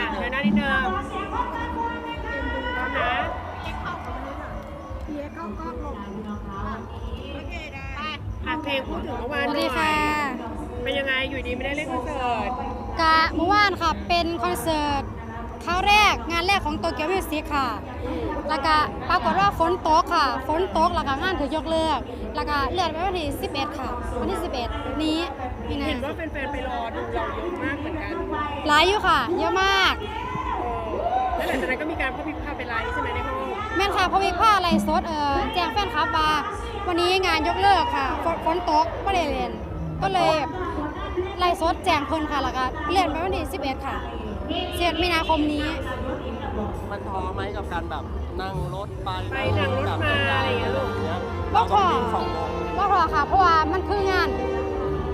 อะเดินหน้านิดนึงนะคะอะเพลงพูดถึงเมื่อวานสวัสดีค่ะเป็นยังไงอยู่ดีไม่ได้เล่นคอนเสิร์ตกะเมื่อวานค่ะเป็นคอนเสิร์ตครั้งแรกงานแรกของโตเกียวมิวสิกค่ะ แล้วก็ปรากฏว่าฝนตกค่ะ ฝนตกแล้วก็งานถึงยกเลิก แล้วก็เลื่อนไปวันที่ 11 ค่ะ วันที่ 11 นี้นี่นะเห็นว่าแฟนๆไปรอดูเราเยอะมากเหมือนกัน หลายอยู่ค่ะ เยอะมากเออแล้วหลังจากนั้นก็มีการเข้าพิพาไปไลฟ์ใช่ไหมในห้องแม่นค่ะเพราะวิกผ้าอะไรสดเออแจ้งแฟนคลับว่าวันนี้งานยกเลิกค่ะฝนฝนตกไม่ได้เรียนก็เลยไล่สดแจ้งเพิ่นค่ะแล้วก็เลื่อนไปวันที่11 ค่ะ11มีนาคมนี้ มันท้อไหมกับการแบบนั่งรถไปไปนั่งรถมาอะไรอย่างเงี้ยลูกเราว่าพต้องอบินสองโมงว่าพอค่ะ เพราะว่ามันคืองาน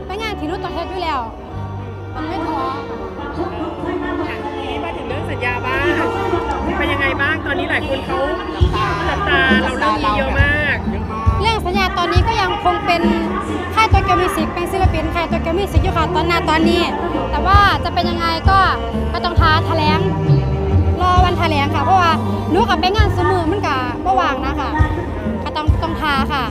เป็นงานที่นุชต้องเฮ็ดอยู่แล้ว มันไม่ท้ออ่ สัญญาบ้าง เป็นยังไงบ้างตอนนี้หลายคนเขาหลับตาเราเรื่องนี้เยอะมากเยอะมากเรื่องสัญญาตอนนี้ก็ยังคงเป็นค่ายโตเกียวมิสิกเป็นศิลปินค่ายโตเกียวมิสิกอยู่ค่ะตอนหน้าตอนนี้ แต่ว่าจะเป็นยังไงก็ก็ต้องท้าแถลงรอวันแถลงค่ะ เพราะว่าหนูกับไปงานสมือมันกะบ่ว่างนะคะก็ต้องต้องท้าค่ะ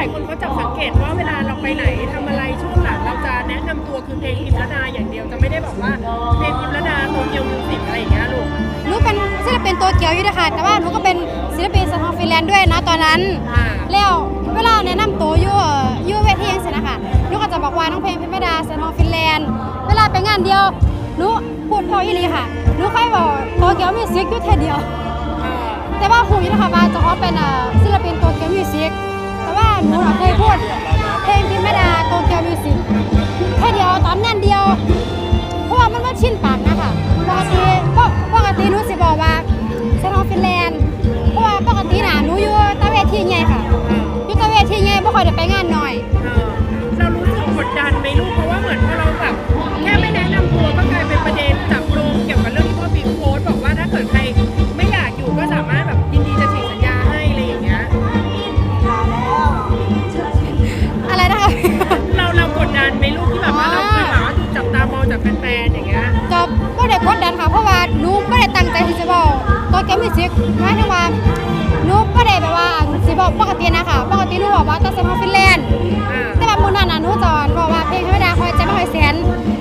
ลายคนเขาจับสังเกตว่าเวลาเราไปไหนทำอะไรช่วงหลังเราจะแนะนำตัวคือเพลงพิมระดาอย่างเดียวจะไม่ได้บอกว่าเพลงพิมระดาโตเกียวมิวสิกอะไรอย่างเงี้ยลูกหนูเป็นศิลปินตัวเกียวอยู่นะคะแต่ว่าหนูก็เป็นศิลปินสตองฟินแลนด์ด้วยนะตอนนั้น อ่าแล้วเวลาแนะนำตัวอยู่เอ่ออยู่เวทียังสินะคะหนูก็จะบอกว่าน้องเพลงพิมพ์ดาสตองฟินแลนด์ เวลาไปงานเดียวหนูพูดพออีหลีค่ะหนูค่อยบอกตัวเกียวมิวสิกอยู่แค่เดียวอ่าแต่ว่าครูอยู่นะคะว่าเจะเขาเป็นเอ่อศิลปินตัวเกียวมิวสิกแต่ว่า หนูเคยพูดเพลงพิมพ์ดาตัวเกียวมิวสิกแค่เดียวตอนนั้นเดียว เพราะว่ามันว่าชินปากนะคะปกติปกปกติหนูสิบอก กดดันค่ะเพราะว่าหนูบ่ได้ตั้งใจที่จะบอกตัวเกมมิวสิกหมายถึงว่าหนูบ่ได้แบบว่าสิบอกปกตินะคะปกติหนูบอกว่าตัวเซนอฟินแลนด์อ่าแต่แบบมื้อนั้นน่ะหนูจอนบอกว่าเพลงธรรมดาคอยใจไม่คอยแสน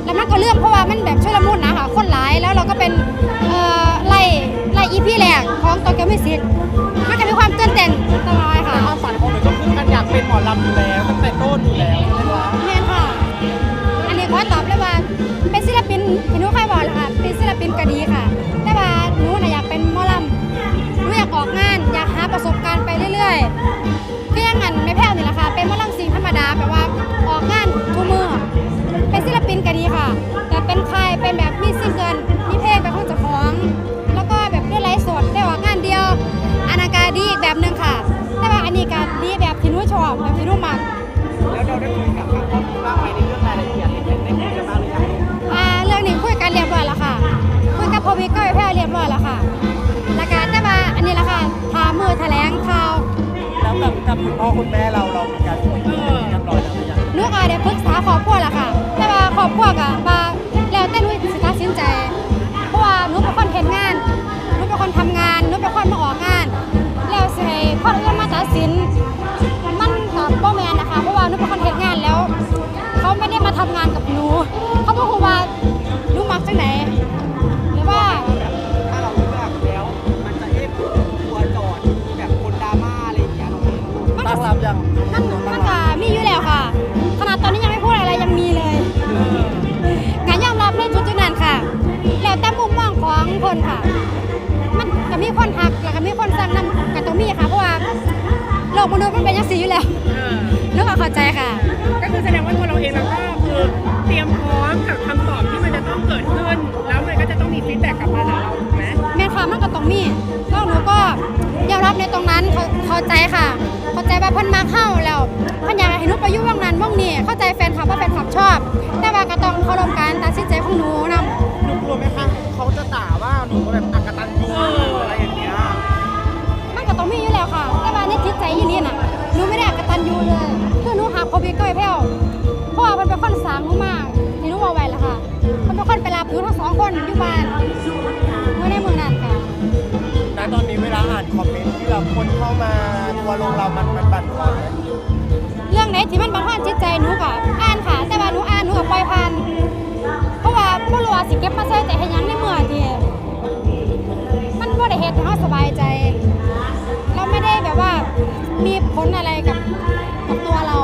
แล้วมันก็เรื่องเพราะว่ามันแบบชุลมุนนะคะคนหลายแล้วเราก็เป็นเอ่อไล่ไล่ EP แรกของตัวเกมมิวสิกมันก็มีความตื่นเต้นตลอดค่ะความฝันของหนูก็คือมันอยากเป็นหมอลำอยู่แล้วตั้งแต่ต้นอยู่แล้วใช่ไหมคะแม่นค่ะ อันนี้ขอตอบเลยว่าเป็นศิลปินที่หนูเคยบอ ก็ดีค่ะ แต่ว่าหนูน่ะอยากเป็นหมอลำหนูอยากออกงาน อยากหาประสบการณ์ไปเรื่อยๆ คุณพ่อคุณแม่เราเรามีการคุยกันเรียบร้อยแล้วหรือยัง ลูกอาได้ปรึกษาครอบครัวล่ะค่ะ แต่ว่าครอบครัวก็ ตั้งรับยังมันมันก็มีอยู่แล้วค่ะ ขนาดตอนนี้ยังไม่พูดอะไรยังมีเลยงานยอมรับในจุดๆนั้นค่ะ แล้วแต่มุมมองของคนค่ะ มันก็มีคนหักแล้วก็มีคนสั่งนำกับตรงมีค่ะเพราะว่าโลกมนุษย์มันเป็นอย่างสีอยู่แล้วเออนึกว่าเข้าใจค่ะ ก็คือแสดงว่าตัวเราเองเราก็คือเตรียมพร้อมกับคำตอบที่มันจะต้องเกิดขึ้น แล้วมันก็จะต้องมีฟีดแบ็กกลับมาหาเราถูกไหมแม่นค่ะมันก็ต้องมีแล้วหนูก็ยอมรับในตรงนั้นเข้าเข้าใจค่ะเข้าใจ ว่าเพิ่นมาเข้าแล้วเพิ่นอยากให้หนูไปอยู่วงนั้นวงนี้เข้าใจแฟนคลับว่าแฟนคลับชอบ แต่ว่าก็ต้องเคารพการตัดสินใจของหนูนำหนูกลัวไหมคะเขาจะด่าว่าหนูแบบอักตันยูอะไรอย่างเงี้ยมันก็ต้องมีอยู่แล้วค่ะ แต่ว่าในจิตใจยี่นี่น่ะหนูไม่ได้อกตันยูเลยคือหนูหักพอบีก้อยแพ้วเพราะว่ามันเป็นคนสามหนูมากที่หนูเอาไว้แล้วค่ะมันเป็นคนไปรับหนูทั้งสองคนอยู่บ้านเมื่อในเมืองนั้นค่ะณตอนนี้เวลาอ่านคอมเมนต์ที่แบบคนเข้ามาทั วลงเรามันมันบั่นทอนไหมเรื่องไหนที่มันบังคับจิตใจหนูก็อ่านค่ะ แต่ว่าหนูอ่านหนูก็ปล่อยผ่าน เพราะว่าบ่รู้ว่าสิเก็บมาใส่ใจให้ยังในเมื่อที่มันบ่ได้เฮ็ดให้เราสบายใจ เราไม่ได้แบบว่ามีผลอะไรกับกับตัวเรา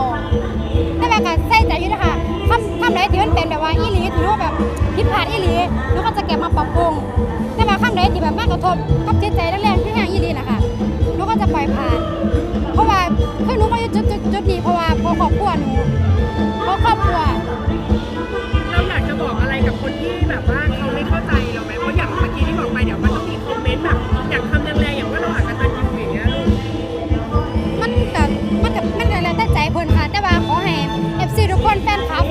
แต่ว่าก็ใส่ใจอยู่นะคะคำคำไหนที่มันเป็นแบบว่าอีหลีที่หนูแบบผิดพลาดอีหลีหนูก็จะเก็บมาปรับปรุงแต่ว่าคำไหนที่แบบมากระทบกับจิตใจแรงๆที่แห้งอีหลีนะคะหนูก็จะ อยผ่าน เพราะว่าคือหนูมาอยู่จุดจุดจุดนี้เพราะว่าเพราะครอบครัวหนูเพราะครอบครัว เราอยากจะบอกอะไรกับคนที่แบบว่าเขาไม่เข้าใจเราไหมเพราะอย่างเมื่อกี้ที่บอกไปเดี๋ยวมันต้องมีคอมเมนต์แบบอย่างคำแรงๆอย่างว่าเราอาจจะตันยูอย่างเงี้ยมันกับมันกับมันกับแล้วแต่ใจเพิ่นค่ะ แต่ว่าขอให้ FC ทุกคนแฟนคลับ